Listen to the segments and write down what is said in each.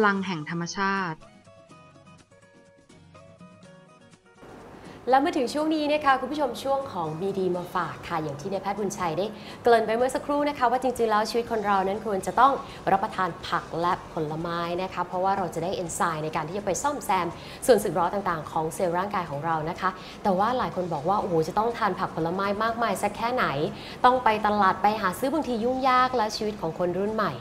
พลังแห่งธรรมชาติ แล้วมาถึงช่วงนี้นะคะคุณผู้ชมช่วงของมีดีมาฝากค่ะอย่างที่นายแพทย์บุญชัยได้เกริ่นไปเมื่อสักครู่นะคะ ว่าจริงๆแล้วชีวิตคนเรานั้นควรจะต้องรับประทานผักและผลไม้นะคะ เพราะว่าเราจะได้เอนไซม์ในการที่จะไปซ่อมแซม ส่วนสึกหรอต่างๆ ของเซลล์ร่างกายของเรานะคะ แต่ว่าหลายคนบอกว่าโอ้โหจะต้องทานผักผลไม้มากมายสักแค่ไหน ต้องไปตลาดไปหาซื้อบางทียุ่งยากและชีวิตของคนรุ่นใหม่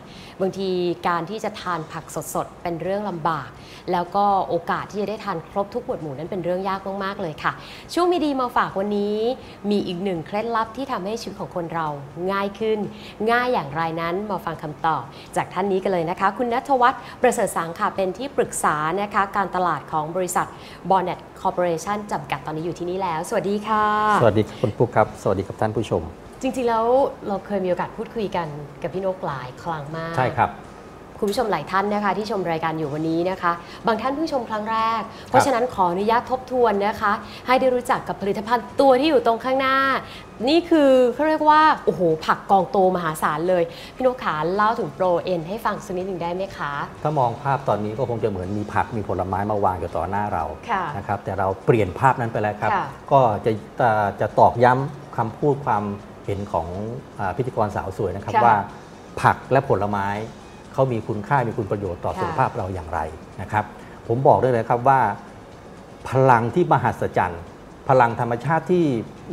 บางทีการที่จะทานผักสดๆเป็นเรื่องลำบาก แล้วก็โอกาสที่จะได้ทานครบทุกหมวดหมู่นั้นเป็นเรื่องยากมากๆเลยค่ะช่วงมีดีมาฝากวันนี้ มีอีกหนึ่งเคล็ดลับที่ทำให้ชีวิตของคนเราง่ายขึ้น ง่ายอย่างไรนั้นมาฟังคำตอบ จากท่านนี้กันเลยนะคะ คุณนัทวัฒน์ประเสริฐสังค่ะเป็นที่ปรึกษานะคะการตลาดของบริษัท Bonnet Corporation จำกัดตอนนี้อยู่ที่นี่แล้ว สวัสดีค่ะ สวัสดีครับคุณปุ๊กครับ สวัสดีครับท่านผู้ชม จริงๆแล้วเราเคยมีโอกาสพูดคุยกันกับพี่นกหลายครั้งมากใช่ครับ คุณผู้ชมหลายท่านนะคะ ที่ชมรายการอยู่วันนี้นะคะ บางท่านเพิ่งชมครั้งแรก เพราะฉะนั้นขออนุญาตทบทวนนะคะ ให้ได้รู้จักกับผลิตภัณฑ์ตัวที่อยู่ตรงข้างหน้า นี่คือเขาเรียกว่าโอ้โหผักกองโตมหาศาลเลย พี่นกขาเล่าถึงโปรเอ็นให้ฟังสักนิดหนึ่งได้ไหมคะ ถ้ามองภาพตอนนี้ก็คงจะเหมือนมีผักมีผลไม้มาวางอยู่ต่อหน้าเราค่ะนะครับแต่เราเปลี่ยนภาพนั้นไปแล้วครับค่ะก็จะจะจะตอกย้ำคำพูดความเห็นของอาพิธีกรสาวสวยนะครับค่ะว่าผักและผลไม้ เขามีคุณค่ามีคุณประโยชน์ต่อค่ะสุขภาพเราอย่างไรนะครับ ผมบอกได้เลยครับว่า พลังที่มหัศจรรย์ พลังธรรมชาติที่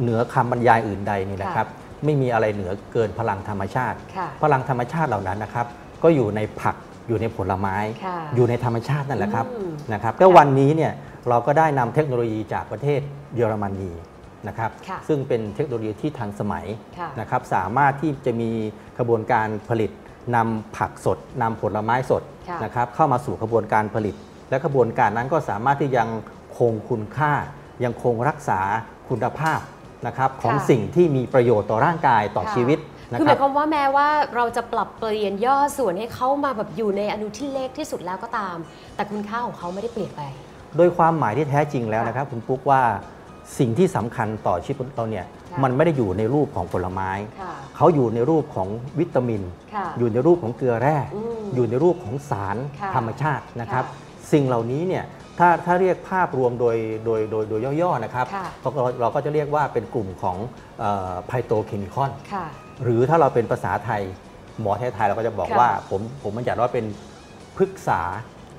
เหนือคำบรรยายอื่นใดนี่นะครับ ไม่มีอะไรเหนือเกินพลังธรรมชาติค่ะพลังธรรมชาติเหล่านั้นนะครับ ก็อยู่ในผักอยู่ในผลไม้ค่ะอยู่ในธรรมชาตินั่นแหละครับอืมนะครับแล้ววันนี้เนี่ยเราก็ได้นำเทคโนโลยีจากประเทศเยอรมนีนะครับค่ะซึ่งเป็นเทคโนโลยีที่ทันสมัยค่ะนะครับสามารถที่จะมีกระบวนการผลิต นำผักสดนำผลไม้สดค่ะนะครับเข้ามาสู่กระบวนการผลิต และกระบวนการนั้นก็สามารถที่ยังคงคุณค่า ยังคงรักษาคุณภาพนะครับของค่ะสิ่งที่มีประโยชน์ต่อร่างกายต่อค่ะชีวิตนะคือคหรัมาบยความว่าแม้ว่าเราจะปรับเปลี่ยนย่อส่วนให้เขามาแบบอยู่ในอนุที่เล็กที่สุดแล้วก็ตาม แต่คุณค่าของเขาไม่ได้เปลี่ยนไป โดยความหมายที่แท้จริงแล้วนะครับ คุณปุ๊กว่าสิ่งที่สำคัญต่อชีวิตเราเนี่ยค่ะ มันไม่ได้อยู่ในรูปของผลไม้ค่ะเขาอยู่ในรูปของวิตามินค่ะอยู่ในรูปของเกลือแร่อืมอยู่ในรูปของสารค่ะธรรมชาตินะครับค่สิ่งเหล่านี้เนี่ยถ้าถ้าเรียกภาพรวมโดยโดยโดยโดยย่อๆนะครับค่ะเราก็เราก็จะเรียกว่าเป็นกลุ่มของไพโตเคมีคอนค่ะหรือถ้าเราเป็นภาษาไทยหมอไทยๆเราก็จะบอกค่ะว่าผมผมบัญญัติว่าเป็นพฤกษา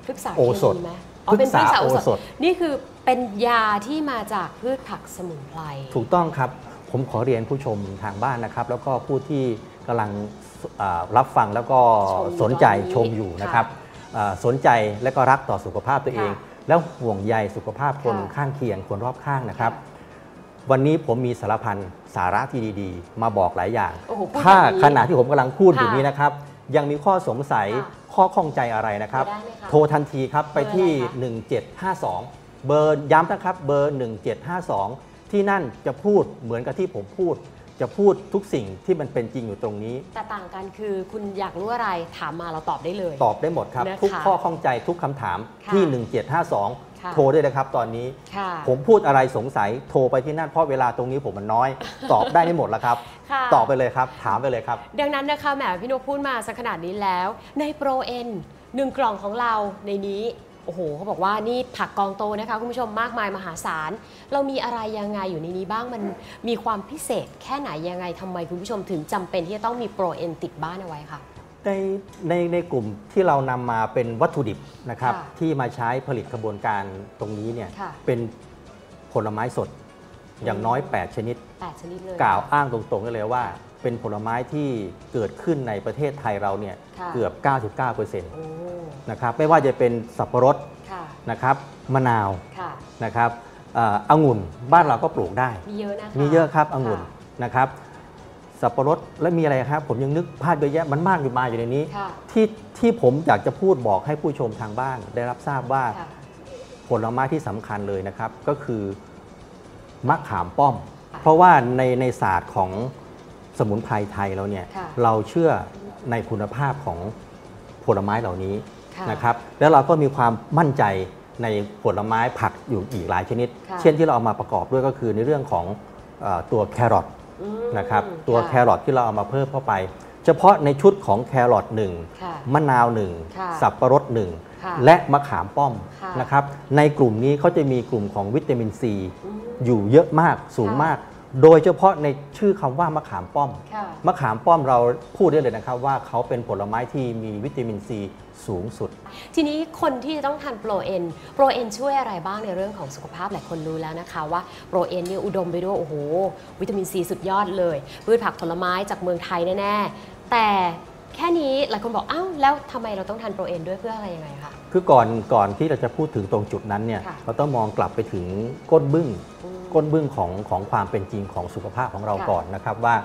พฤกษาโอสถเคมีไหมอ๋อเป็นพฤกษาโอพฤกษาโอสสถถนี่คือเป็นยาที่มาจากพืชผักสมุนไพร ถูกต้องครับ ผมขอเรียนผู้ชมทางบ้านนะครับ แล้วก็ผู้ที่กำลังอ่ารับฟังแล้วก็ชมอยู่สนใจตอนนี้ชมอยู่นะครับอ่าสนใจและก็รักต่อสุขภาพตัวเองค่ะแล้วห่วงใยสุขภาพคนค่ะข้างเคียงคนรอบข้างนะครับ วันนี้ผมมีสารพันสาระที่ดีๆ มาบอกหลายอย่างโอ้โหพูดถ้าแบบนี้ขณะที่ผมกำลังพูดอยู่ค่ะนี้นะครับ ยังมีข้อสงสัยค่ะข้อข้องใจอะไรนะครับได้ไหมคะโทรทันทีครับไปที่เบอร์อะไรคะ1752 เบอร์ย้ำนะครับเบอร์ 1752 ที่นั่นจะพูดเหมือนกับที่ผมพูด จะพูดทุกสิ่งที่มันเป็นจริงอยู่ตรงนี้ แต่ต่างกันคือคุณอยากรู้อะไรถามมาเราตอบได้เลย ตอบได้หมดครับ นะคะทุกข้อข้องใจทุกคำถามค่ะที่ ค่ะ1752 โทรด้วยนะครับตอนนี้ ค่ะ ผมพูดอะไรสงสัยโทรไปที่นั่นเพราะเวลาตรงนี้ผมมันน้อย ตอบได้ไม่หมดแล้วครับ ค่ะ ตอบไปเลยครับ ถามไปเลยครับ ดังนั้นนะคะแหมพี่นกพูดมาสักขนาดนี้แล้ว ในโปรเอ็นหนึ่งกล่องของเราในนี้ โอ้โหเขาบอกว่านี่ผักกองโตนะคะคุณผู้ชมมากมายมหาศาล เรามีอะไรยังไงอยู่ในนี้บ้างมันมีความพิเศษแค่ไหนยังไงทำไมคุณผู้ชมถึงจำเป็นที่จะต้องมีโปรเอ็นติดบ้านเอาไว้ค่ะ ในในในกลุ่มที่เรานำมาเป็นวัตถุดิบนะครับค่ะที่มาใช้ผลิตกระบวนการตรงนี้เนี่ยค่ะ เป็นผลไม้สดอย่างน้อย 8 ชนิด แปดชนิดเลย กล่าวอ้างตรงๆได้เลยว่า เป็นผลไม้ที่เกิดขึ้นในประเทศไทยเราเนี่ยค่ะเกือบ 99%นโอ้ะครับไม่ว่าจะเป็นสับปะรดค่ะนะครับมะนาวค่ะ นะครับเอ่อองุ่นบ้านเราก็ปลูกได้ มีเยอะนะคะมีเยอะครับองุ่นค่ะนะครับสับปะรดและมีอะไรครับ ผมยังนึกภาพเยอะแยะมันมากอยู่มาอยู่ในนี้ ค่ะ ที่ที่ผมอยากจะพูดบอกให้ผู้ชมทางบ้าน ได้รับทราบว่าค่ะ ผลไม้ที่สำคัญเลยนะครับ ก็คือมะขามป้อมค่ะเพราะว่าในในศาสตร์ของ สมุนไพรไทยเราเนี่ยค่ะเราเชื่อในคุณภาพของผลไม้เหล่านี้ค่ะนะครับแล้วเราก็มีความมั่นใจในผลไม้ผักอยู่อีกหลายชนิดค่ะเช่นที่เราเอามาประกอบด้วยก็คือในเรื่องของเออตัวแครอทอืมนะครับตัวค่ะแครอทที่เราเอามาเพิ่มเข้าไป เฉพาะในชุดของแครอทหนึ่งค่ะมะนาวหนึ่งค่ะสับปะรดหนึ่งค่ะและมะขามป้อมค่ะนะครับในกลุ่มนี้เขาจะมีกลุ่มของวิตามินซีอืมอยู่เยอะมากสูงค่ะมาก โดยเฉพาะในชื่อคำว่ามะขามป้อมค่ะมะขามป้อมเราพูดได้เลยนะครับว่าเขาเป็นผลไม้ที่มีวิตามินซีสูงสุด ทีนี้คนที่จะต้องทานโปรเอ็นโปรเอ็นช่วยอะไรบ้างในเรื่องของสุขภาพหลายคนรู้แล้วนะคะว่าโปรเอ็นเนี่ยอุดมไปด้วยโอ้โห วิตามินซีสุดยอดเลยพืชผักผลไม้จากเมืองไทยแน่ๆแต่แค่นี้หลายคนบอกอ้าวแล้วทำไมเราต้องทานโปรเอ็นด้วยเพื่ออะไรยังไงคะคือก่อนก่อนที่เราจะพูดถึงตรงจุดนั้นเนี่ยค่ะเราต้องมองกลับไปถึงก้นบึ้งอืม ก้นบึ้งของของความเป็นจริงของสุขภาพของเราค่ะก่อนนะครับว่า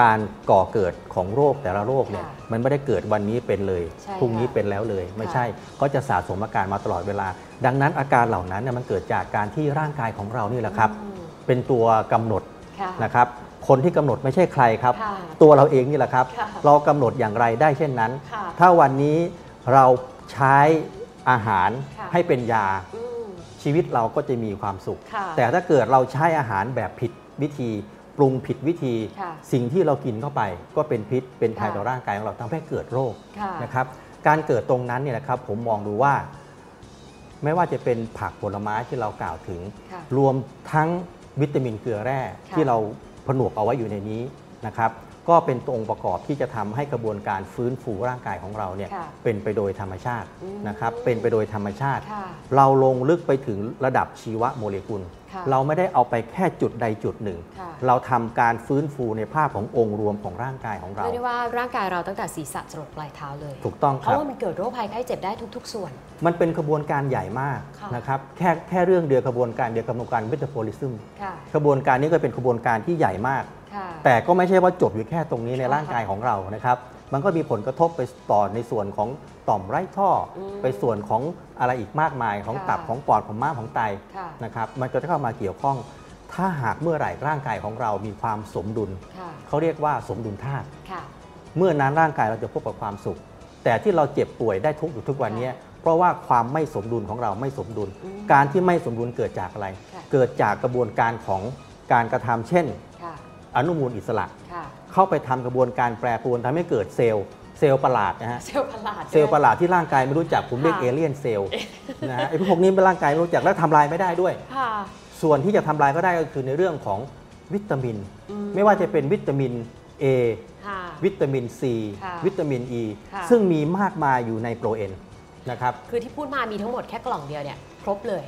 การก่อเกิดของโรคแต่ละโรคเนี่ยค่ะมันไม่ได้เกิดวันนี้เป็นเลยใช่พรุ่งนี้ค่ะเป็นแล้วเลย ไม่ค่ะใช่ก็จะสะสมอาการมาตลอดเวลา ดังนั้นอาการเหล่านั้นเนี่ยมันเกิดจากการที่ร่างกายของเรานี่แหละครับอืมเป็นตัวกำหนดค่ะนะครับคนที่กำหนดไม่ใช่ใครครับค่ะตัวเราเองนี่แหละครับค่ะเรากำหนดอย่างไรได้เช่นนั้นค่ะถ้าวันนี้เราใช้อาหารค่ะให้เป็นยาอืม ชีวิตเราก็จะมีความสุขค่ะแต่ถ้าเกิดเราใช้อาหารแบบผิดวิธีปรุงผิดวิธีค่ะสิ่งที่เรากินเข้าไปก็เป็นพิษเป็นภัยค่ะต่อร่างกายของเราทำให้เกิดโรคค่ะนะครับการเกิดตรงนั้นเนี่ยนะครับผมมองดูว่า ไม่ว่าจะเป็นผักผลไม้ที่เรากล่าวถึงค่ะรวมทั้งวิตามินเกลือแร่ค่ะที่เราผนวกเอาไว้อยู่ในนี้นะครับ ก็เป็นตัวองค์ประกอบที่จะทำให้กระบวนการฟื้นฟูร่างกายของเราเนี่ยค่ะเป็นไปโดยธรรมชาติอืมนะครับเป็นไปโดยธรรมชาติค่ะเราลงลึกไปถึงระดับชีวโมเลกุลค่ะเราไม่ได้เอาไปแค่จุดใดจุดหนึ่งค่ะเราทำการฟื้นฟูในภาพขององค์รวมของร่างกายของเราเรียกได้ว่าร่างกายเราตั้งแต่ศีรษะจรดปลายเท้าเลย ถูกต้องเพครัราะบว่ามันเกิดโรคภัยไข้เจ็บได้ทุก ๆ ส่วน มันเป็นกระบวนการใหญ่มากค่ะนะครับแค่แค่เรื่องเดียวกระบวนการเดียวกระบวนการเมตาโพลิซึมค่ะกระบวนการนี้ก็เป็นกระบวนการที่ใหญ่มากค่ะ แต่ก็ไม่ใช่ว่าจบอยู่แค่ตรงนี้ในค่ะร่างกายของเรานะครับ มันก็มีผลกระทบไปต่อในส่วนของต่อมไร้ท่ออมไปส่วนของอะไรอีกมากมายของค่ะตับของปอดของม้ามของไตค่ะนะครับ มันก็จะเข้ามาเกี่ยวข้อง ถ้าหากเมื่อไหร่ร่างกายของเรามีความสมดุลค่ะเขาเรียกว่าสมดุลธาตุค่ะเมื่อนั้นร่างกายเราจะพบกับความสุข แต่ที่เราเจ็บป่วยได้ทุกข์อยู่ทุกวันเนี้ยเพราะว่าความไม่สมดุลของเราไม่สมดุลอืมการที่ไม่สมดุลเกิดจากอะไรค่ะเกิดจากกระบวนการของการกระทำเช่นค่ะ อนุมูลอิสระค่ะเข้าไปทำกระบวนการแปรปรวนทำให้เกิดเซลล์เซลล์ประหลาดนะฮะเซลล์ประหลาดเซลล์ประหลาดที่ร่างกายไม่รู้จักผมเรียกค่ะเอเลี่ยนเซลล์นะฮะไอ้พวกนี้เป็นร่างกายไม่รู้จักและทำลายไม่ได้ด้วยค่ะส่วนที่จะทำลายก็ได้ก็คือในเรื่องของวิตามินอืมไม่ว่าจะเป็นวิตามิน A ค่ะวิตามิน C ค่ะวิตามิน E ค่ะซึ่งมีมากมายอยู่ในโปรเอนนะครับคือที่พูดมามีทั้งหมดแค่กล่องเดียวเนี่ยครบเลย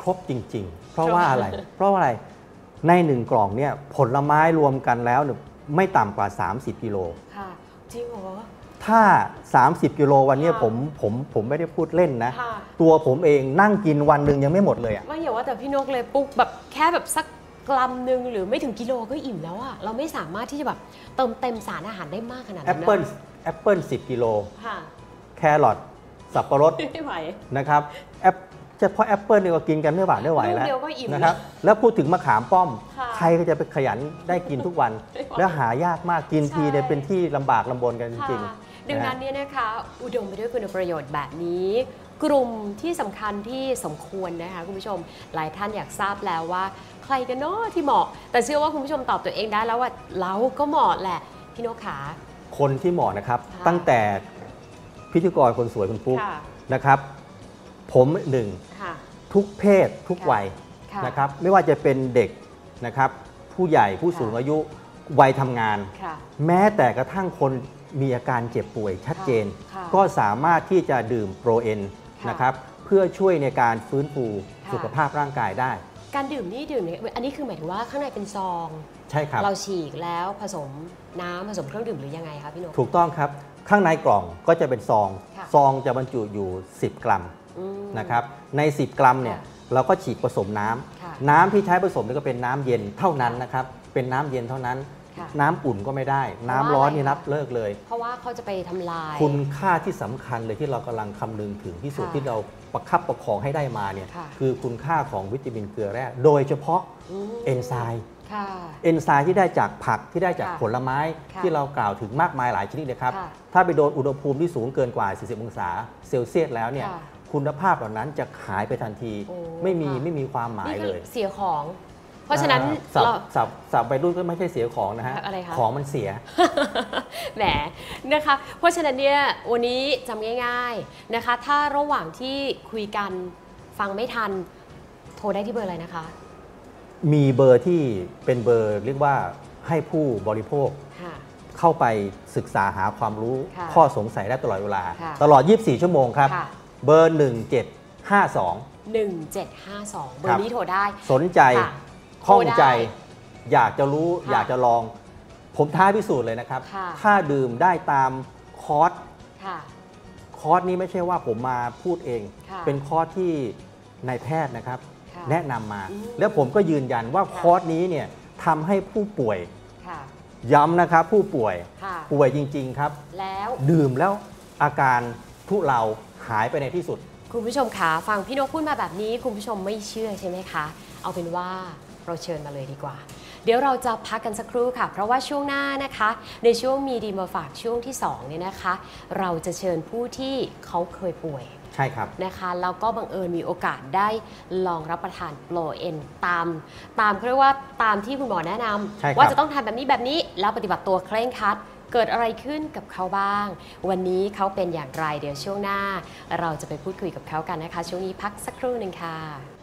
ครบจริง ๆ เพราะว่าอะไร เพราะว่าอะไร ในหนึ่งกล่องเนี่ยผลไม้รวมกันแล้วเนี่ยไม่ต่ำกว่า 30กิโลค่ะจริงเหรอถ้า 30กิโลวันเนี้ยค่ะผมผมผมไม่ได้พูดเล่นนะค่ะตัวผมเองนั่งกินวันหนึ่งยังไม่หมดเลยอะไม่อย่าว่าแต่พี่นกเลยปุ๊กแบบแค่แบบสักกรัมหนึ่งหรือไม่ถึงกิโลก็อิ่มแล้วอะเราไม่สามารถที่จะแบบเติมเต็มสารอาหารได้มากขนาดแอนั้นปนะเปิลแอปเปิล10กิโลค่ะแครอทสับปะรดไม่ไหวนะครับแอป เฉพาะแอปเปิลเนี่ยก็กินกันไม่หวานไม่ไหวแล้วลูกเดียวก็อิ่มนะครับแล้วพูดถึงมะขามป้อม ค่ะใครก็จะไปขยันได้กินทุกวันไม่ไหวแล้วหายากมากกินทีเนี่ยใช่เป็นที่ลำบากลำบนกันจริงค่ะๆดังนะนั้ฮะนเนี่ยนะคะ อุดมไปด้วยคุณประโยชน์แบบนี้ กลุ่มที่สำคัญที่สมควรนะคะคุณผู้ชมหลายท่านอยากทราบแล้วว่า ใครกันเนาะที่เหมาะ แต่เชื่อว่าคุณผู้ชมตอบตัวเองได้แล้วว่าเราก็เหมาะแหละพี่นกขา คนที่เหมาะนะครับ ค่ะตั้งแต่พิธีกรคนสวยคุณปุ๊กค่ะนะครับ ผมหนึ่งค่ะ ทุกเพศทุกค่ะวัยค่ะนะครับไม่ว่าจะเป็นเด็กนะครับ ผู้ใหญ่ผู้ค่ะสูงอายุวัยทำงาน ค่ะแม้แต่กระทั่งคนมีอาการเจ็บป่วยชัดเจน ค่ะก็สามารถที่จะดื่มโปรเอนค่ะนะครับเพื่อช่วยในการฟื้นฟูค่ะ สุขภาพร่างกายได้ การดื่มนี่ดื่มเนี่ยอันนี้คือหมายถึงว่าข้างในเป็นซอง ใช่ครับ เราฉีกแล้วผสมน้ำผสมเครื่องดื่มหรือยังไงคะพี่นก ถูกต้องครับ ข้างในกล่องก็จะเป็นซอง ค่ะ ซองจะบรรจุอยู่ 10 กรัมอืม นะครับใน 10 กรัมเนี่ยค่ะเราก็ฉีกผสมน้ำค่ะน้ำที่ใช้ผสมนี่ก็เป็นน้ำเย็นเท่านั้นนะครับเป็นน้ำเย็นเท่านั้นค่ะน้ำอุ่นก็ไม่ได้ น้ำเพราะว่าร้อนอะไรนี่คะนับเลิกเลย เพราะว่าเขาจะไปทำลาย คุณค่าที่สำคัญเลยที่เรากำลังคำนึงถึงที่สุดค่ะที่เราประคับประคองให้ได้มาเนี่ยค่ะคือคุณค่าของวิตามินเกลือแร่โดยเฉพาะมเอนไซม์ค่ะเอนไซม์ที่ได้จากผักที่ได้จากค่ะผลไม้ค่ะที่เรากล่าวถึงมากมายหลายชนิดเลยครับค่ะถ้าไปโดนอุณหภูมิที่สูงเกินกว่า 40 องศาเซลเซียสแล้วเนี่ย ค่ะคุณภาพเหล่านั้นจะหายไปทันที โอ้ไม่มีค่ะ ไม่มีความหมายนี่เลคือยเสียของ เพราะฉะนั้นสับเรา สับสับไปรุ่นก็ไม่ใช่เสียของนะฮะอะไรคะ ของมันเสีย แหมนะคะ เพราะฉะนั้นเนี่ยวันนี้จำง่าย ๆนะคะ ถ้าระหว่างที่คุยกันฟังไม่ทัน โทรได้ที่เบอร์อะไรนะคะ มีเบอร์ที่เป็นเบอร์เรียกว่าให้ผู้บริโภคค่ะ เข้าไปศึกษาหาความรู้ค่ะข้อสงสัยได้ตลอดเวลา ค่ะตลอด 24 ชั่วโมงครับ ค่ะ เบอร์ 1752 1752 เบอร์นี้โทรได้ สนใจค่ะข้องใจ โทรได้อยากจะรู้ค่ะอยากจะลอง ผมท้าพิสูจน์เลยนะครับ ค่ะ ถ้าดื่มได้ตามคอร์ส ค่ะ คอร์สนี้ไม่ใช่ว่าผมมาพูดเอง ค่ะเป็นคอร์สที่นายแพทย์นะครับ ค่ะแนะนำมา อืมแล้วผมก็ยืนยันว่าค่ะ คอร์สนี้เนี่ยทำให้ผู้ป่วยค่ะ ย้ำนะครับ ผู้ป่วยค่ะ ป่วยจริง ๆ ครับ แล้ว ดื่มแล้วอาการ ทุเลาหายไปในที่สุด คุณผู้ชมคะฟังพี่นกพูดมาแบบนี้ คุณผู้ชมไม่เชื่อใช่ไหมคะ เอาเป็นว่าเราเชิญมาเลยดีกว่า เดี๋ยวเราจะพักกันสักครู่ค่ะ เพราะว่าช่วงหน้านะคะ ในช่วงมีดีมาฝากช่วงที่2เนี่ยนะคะ เราจะเชิญผู้ที่เขาเคยป่วยใช่ครับนะคะแล้วก็บังเอิญมีโอกาสได้ลองรับประทานโปรเอ็นตาม ตามเขาเรียกว่าตามที่คุณหมอแนะนใช่ครับำว่าจะต้องทานแบบนี้แบบนี้แล้วปฏิบัติตัวเคร่งครัด เกิดอะไรขึ้นกับเขาบ้าง วันนี้เขาเป็นอย่างไรเดี๋ยวช่วงหน้า เราจะไปพูดคุยกับเขากันนะคะ ช่วงนี้พักสักครู่หนึ่งค่ะ